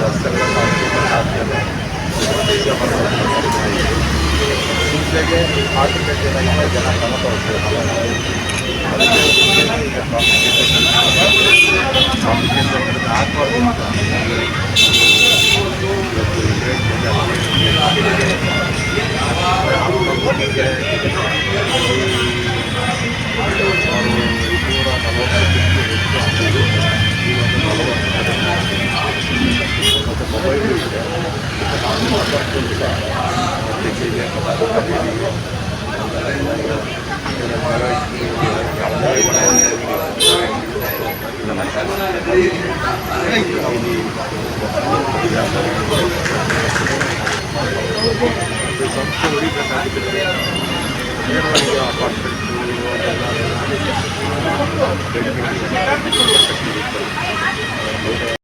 ರಸ್ತೆಗಳನ್ನು ಹಾಕಿದ್ರೆ ಹಿಂಸೆ ಮರಳು ಹಿಂಸೆಗೆ ಮಾತುಕತೆ ಜನ ಕ್ರಮ ತಗೊಳ್ತಾರೆ ಅದಕ್ಕೆ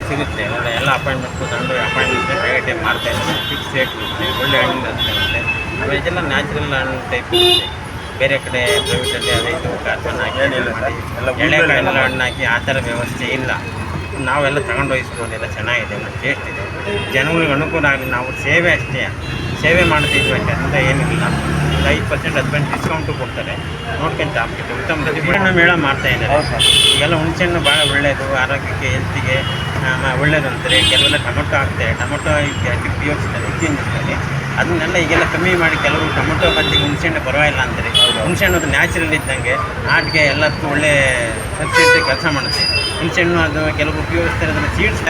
ಸಿಗುತ್ತೆ. ಒಳ್ಳೆ ಎಲ್ಲ ಅಪಾಯಿಂಟ್ಮೆಂಟ್ ತಗೊಂಡು ಅಪಾಯಿಂಟ್ಮೆಂಟ್ ಪ್ರೈವೇಟ್ ಮಾಡ್ತಾ ಇದ್ದಾರೆ ಫಿಕ್ಸ್ ರೇಟ್ ಇರುತ್ತೆ. ಒಳ್ಳೆ ಹಣ್ಣು ಇರುತ್ತೆ ಆಮೇಲೆ ಇದೆಲ್ಲ ನ್ಯಾಚುರಲ್ ಹಣ್ಣು ಟೈಪ್ ಬೇರೆ ಕಡೆ ಪ್ರೈವೇಟಲ್ಲಿ ಅದೇ ಇದು ಕಾರ್ಬನ್ ಹಾಕಿ ಎಲ್ಲ ಹಣ್ಣು ಹಾಕಿ ಆ ಥರ ವ್ಯವಸ್ಥೆ ಇಲ್ಲ. ನಾವೆಲ್ಲ ತಗೊಂಡು ಎಲ್ಲ ಚೆನ್ನಾಗಿದೆ ಮತ್ತು ಟೇಸ್ಟ್ ಇದೆ. ಜನಗಳಿಗೆ ಅನುಕೂಲ ಆಗಲಿ ನಾವು ಸೇವೆ ಅಷ್ಟೇ ಸೇವೆ ಮಾಡ್ತಿದ್ವಿ ಅಂತ ಏನಿಲ್ಲ ಐದು ಪರ್ಸೆಂಟ್ ಹದಿನೆಂಟು ಡಿಸ್ಕೌಂಟು ಕೊಡ್ತಾರೆ. ನೋಡ್ಕೊಂತ ಉತ್ತಮ ಪ್ರತಿಭಟನಾ ಮೇಳ ಮಾಡ್ತಾ ಇದ್ದಾರೆ. ಈಗೆಲ್ಲ ಹುಣಸೆಹಣ್ಣು ಭಾಳ ಒಳ್ಳೆಯದು ಆರೋಗ್ಯಕ್ಕೆ ಹೆಲ್ತಿಗೆ ಒಳ್ಳೆಯದು ಅಂತಾರೆ ಕೆಲವೆಲ್ಲ ಟೊಮೊಟೊ ಹಾಕ್ತಾರೆ. ಟೊಮೊಟೊ ಈಗ ಉಪಯೋಗಿಸ್ತಾರೆ ತಿನ್ನಿಸ್ತಾರೆ ಅದನ್ನೆಲ್ಲ ಈಗೆಲ್ಲ ಕಮ್ಮಿ ಮಾಡಿ ಕೆಲವರು ಟೊಮೊಟೊ ಬದಲಿಗೆ ಹುಣಸೆಹಣ್ಣು ಪರವಾಗಿಲ್ಲ ಅಂತಾರೆ. ಹುಣಸೆಹಣ್ಣು ಅದು ನ್ಯಾಚುರಲ್ ಇದ್ದಂಗೆ ಆಟಿಗೆ ಎಲ್ಲದಕ್ಕೂ ಒಳ್ಳೆ ಸಬ್ಸಿಡಿ ಕೆಲಸ ಮಾಡುತ್ತೆ. ಹುಣಸೆಹಣ್ಣು ಅದು ಕೆಲವು ಉಪಯೋಗಿಸ್ತಾರೆ ಅದನ್ನು ಸೀಡ್ಸ್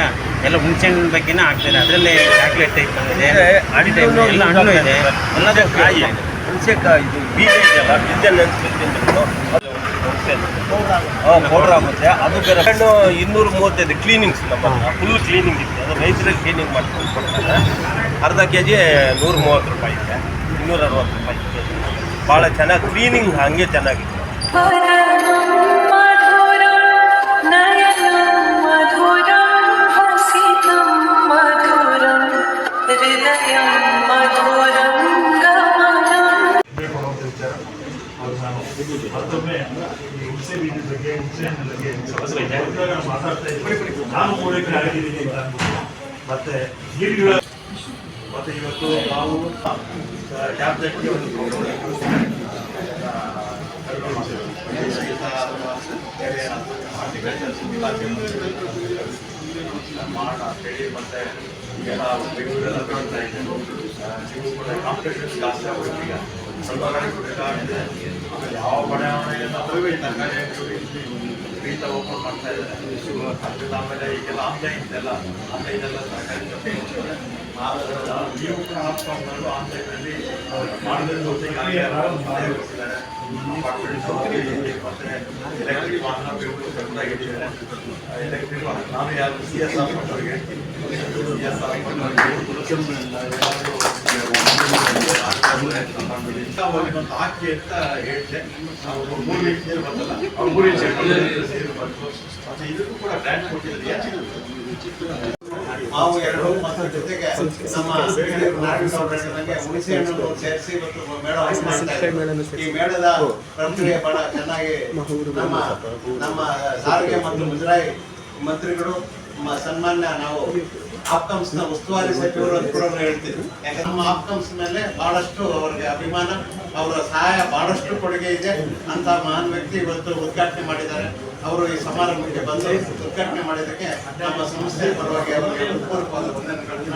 ಎಲ್ಲ ಹುಣಸೆಹಣ್ಣಿನ ಬಗ್ಗೆನೇ ಹಾಕ್ತಾರೆ ಅದರಲ್ಲೇ ಚಾಕ್ಲೇಟ್ ಟೈಪ್ ಬಂದಿದೆ ಆಡಿ ಟೈಪ್ ಎಲ್ಲ ಹಣ್ಣು ಇದೆ. ಎಲ್ಲದೂ ಕಾಯಿ ಹುಣಸೆಕಾಯಿ ಇದು ಬೀಜ ಇದೆಯಲ್ಲ ಬೀಜಲ್ಲಿ ಪೌಡರ್ ಆಗುತ್ತೆ. ಅದು ಬೇರೆ. ಹಣ್ಣು ಇನ್ನೂರು ಮೂವತ್ತೈದು ಕ್ಲೀನಿಂಗ್ಸ್ ನಮ್ಮ ಫುಲ್ ಕ್ಲೀನಿಂಗ್ ಇದೆ ಅದು ರೈತರಲ್ಲಿ ಕ್ಲೀನಿಂಗ್ ಮಾಡ್ಕೊಂಡು ಕೊಡ್ತಾರೆ. ಅರ್ಧ ಕೆ ಜಿ ನೂರ ಮೂವತ್ತು ರೂಪಾಯಿ ಇದೆ. ಇನ್ನೂರ ಅರವತ್ತು ರೂಪಾಯಿ ಭಾಳ ಚೆನ್ನಾಗಿ ಕ್ಲೀನಿಂಗ್ ಹಾಗೆ ಚೆನ್ನಾಗಿದೆ ಮತ್ತೊಮ್ಮೆ ಈ ಹುಣಸೆ ಬೀಜದ ಬಗ್ಗೆ ಹುಣಸೆ ಬಗ್ಗೆ. ನಾನು ಮಾತಾಡ್ತಾ ಇದ್ದೀನಿ ನಾನು ಮೂರಕ್ಕೆ ಆಗಿದ್ದೀನಿ ಅಂತ ಅಂದ್ಬಿಟ್ಟು ಮತ್ತೆ ಮತ್ತೆ ಇವತ್ತು ನಾವು ಟ್ಯಾಬ್ಲೆಟ್ಗೆ ಒಂದು ಮಾಡ ಅಂತೇಳಿ ಮತ್ತೆ ಈಗೆಲ್ಲ ಬೆಂಗಳೂರೆಲ್ಲ ಕಾಣ್ತಾ ಇದೆ ನೀವು ಕೂಡ ಕಾಂಪಿಟೇಷನ್ ಜಾಸ್ತಿ ಆಗುತ್ತೆ ಸ್ವಲ್ಪ ಕಡೆ ಯಾವ ಆಮೇಲೆ ಯಾವ ತರಕಾರಿ ಫ್ರೀತ ಓಪನ್ ಮಾಡ್ತಾ ಇದ್ದಾರೆ. ಆಮೇಲೆ ಈಗೆಲ್ಲ ಆನ್ಲೈನ್ ಇದೆಲ್ಲ ಆನ್ಲೈನ್ ಎಲ್ಲ ತರಕಾರಿ ತಗೊಳ್ತಾರೆ. ಆದ್ರೆ ನೀವು ಕೂಡ ಹಾಕೊಂಡು ಆನ್ಲೈನಲ್ಲಿ ಮಾಡಿದ್ರೆ ಜೊತೆಗೆ ಮತ್ತೆ ಎಲೆಕ್ಟ್ರಿಕ್ ವಾಹನ ಬೆಂಗಳೂರು ಎಲೆಕ್ಟ್ರಿಕ್ ವಾಹನ. ನಾನು ಯಾರು ಸಿ ಎಸ್ ಆರ್ ಒಂದು ಹಾಕಿ ಅಂತ ಹೇಳಿದೆ ನಾವು ಮೂರು ಇಂಚ್ ನೀರು ಬಂದಲ್ಲ ಅವ್ರು ಮೂರು ಇಂಚ್ ನೀರು ಬಂತು ಮತ್ತೆ ಇದಕ್ಕೂ ಕೂಡ ಕೊಟ್ಟಿದ್ದಾರೆ ಮಾವು ಎರಡು ಮತ್ತು ಜೊತೆಗೆ ನಮ್ಮ ಹುಣಸೆ ಹಣ್ಣು ಸೇರಿಸಿ. ಮತ್ತು ಮೇಳ. ಈ ಮೇಳದ ಪ್ರಕ್ರಿಯೆ ಬಹಳ ಚೆನ್ನಾಗಿ ನಮ್ಮ ನಮ್ಮ ಸಾರಿಗೆ ಮತ್ತು ಮುಜರಾಯಿ ಮಂತ್ರಿಗಳು ಸನ್ಮಾನ್ಯ ನಾವು ಆಪ್ಕಮ್ಸ್ನ ಉಸ್ತುವಾರಿ ಸಚಿವರು ಅಂತ ಕೂಡ ಹೇಳ್ತೀವಿ. ಯಾಕಂದ್ರೆ ನಮ್ಮ ಆಪ್ಕಮ್ಸ್ ಮೇಲೆ ಬಹಳಷ್ಟು ಅವರಿಗೆ ಅಭಿಮಾನ, ಅವರ ಸಹಾಯ ಬಹಳಷ್ಟು ಕೊಡುಗೆ ಇದೆ ಅಂತ ಮಹಾನ್ ವ್ಯಕ್ತಿ ಇವತ್ತು ಉದ್ಘಾಟನೆ ಮಾಡಿದ್ದಾರೆ. ಅವರು ಈ ಸಮಾರಂಭಕ್ಕೆ ಬಂದು ಉದ್ಘಾಟನೆ ಮಾಡಿದ್ದಕ್ಕೆ ನಮ್ಮ ಸಂಸ್ಥೆ ಪರವಾಗಿ ಅವರಿಗೆ ಹೃತ್ಪೂರ್ವಕವಾದ ವಂದನೆಗಳನ್ನ